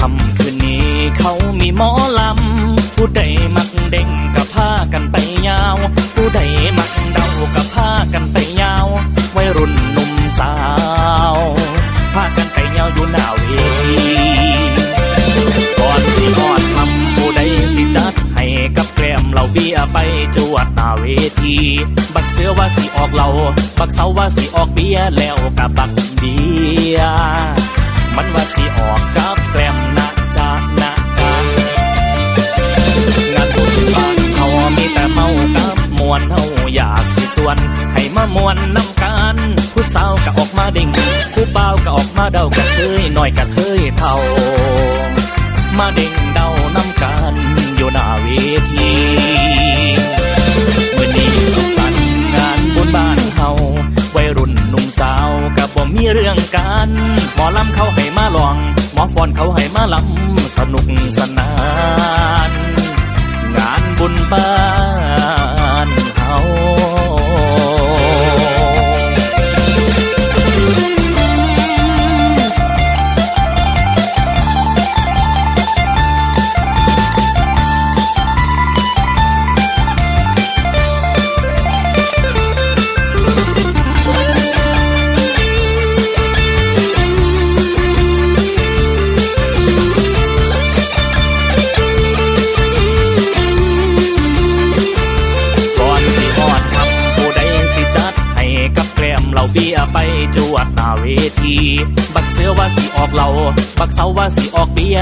คำคืนนี้เขามีหมอลำ ผู้ใดมักเด้งกับผ้ากันไปยาว ผู้ใดมักเดากับผ้ากันไปยาว ไวัยรุ่นหนุ่มสาวผ้ากันไปยาวอยู่หนาวเอก่อนสิอดคำผู้ใดสิจัดให้กับแกลมเราเบี้ยไปจวดตาเวที บักเสือว่าสิออกเรา บักเสาว่าสิออกเบี้ยแล้วกับบักเบียามวนนำกันผู้สาวก็ออกมาดิ่งผู้เบ่าก็ออกมาเดากันเคยหน่อยก็เคยเท่า มาเด้งเดาน้ำกันอยู่หน้าเวทีมื่อนี้สุขสันต์งานบุญบ้านเฮาวัยรุ่นหนุ่มสาวกับบ่มีเรื่องกันหมอลำเขาให้มาลอง หมอฟอนเขาให้มาลำสนุกสนาน งานบุญบ้าน เราเบียไปจวดหน้าเวที บักเสือว่าสิออกเหล่าบักเสาว่าสิออกเบีย